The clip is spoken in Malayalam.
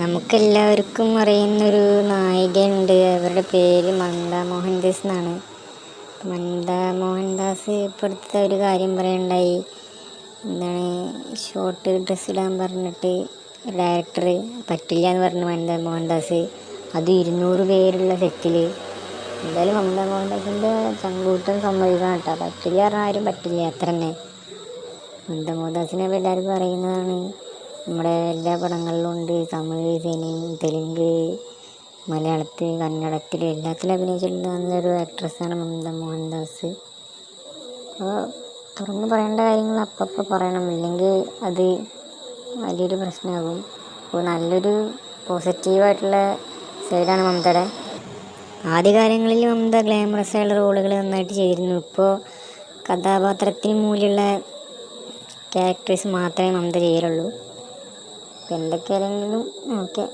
നമുക്കെല്ലാവർക്കും അറിയുന്നൊരു നായികയുണ്ട്. അവരുടെ പേര് മമത മോഹൻദാസ് എന്നാണ്. മമത മോഹൻദാസ് ഇപ്പോഴത്തെ ഒരു കാര്യം പറയുണ്ടായി. എന്താണ് ഷോർട്ട് ഡ്രസ്സ് ഇടാൻ പറഞ്ഞിട്ട് ഡയറക്ടർ പറ്റില്ല എന്ന് പറഞ്ഞു മമത മോഹൻദാസ്. അത് ഇരുന്നൂറ് പേരുള്ള സെറ്റിൽ എന്തായാലും മമത മോഹൻദാസിന്റെ ചങ്കൂട്ടം സമ്മതിക്കണം കേട്ടോ. പറ്റില്ല പറഞ്ഞാൽ ആരും പറ്റില്ല അത്ര തന്നെ മമത മോഹൻദാസിനെ എല്ലാവർക്കും അറിയുന്നതാണ്. നമ്മുടെ എല്ലാ പടങ്ങളിലും ഉണ്ട്. തമിഴ് സിനിമ തെലുങ്ക് മലയാളത്തിൽ കന്നഡത്തിൽ എല്ലാത്തിലും അഭിനയിച്ചിട്ടുള്ള ഒരു ആക്ട്രസ്സാണ് മമത മോഹൻദാസ്. അപ്പോൾ തുറന്ന് പറയേണ്ട കാര്യങ്ങൾ അപ്പപ്പോൾ പറയണം. ഇല്ലെങ്കിൽ അത് വലിയൊരു പ്രശ്നമാകും. അപ്പോൾ നല്ലൊരു പോസിറ്റീവായിട്ടുള്ള സൈഡാണ് മമതയുടെ ആദ്യകാലങ്ങളിൽ മമത ഗ്ലാമറസ് ആയുള്ള റോളുകൾ നന്നായിട്ട് ചെയ്തിരുന്നു. ഇപ്പോൾ കഥാപാത്രത്തിന് മൂല്യമുള്ള ക്യാരക്ടേഴ്സ് മാത്രമേ മമത ചെയ്യലുള്ളൂ. ഇപ്പം എന്തൊക്കെയാണെങ്കിലും ഓക്കെ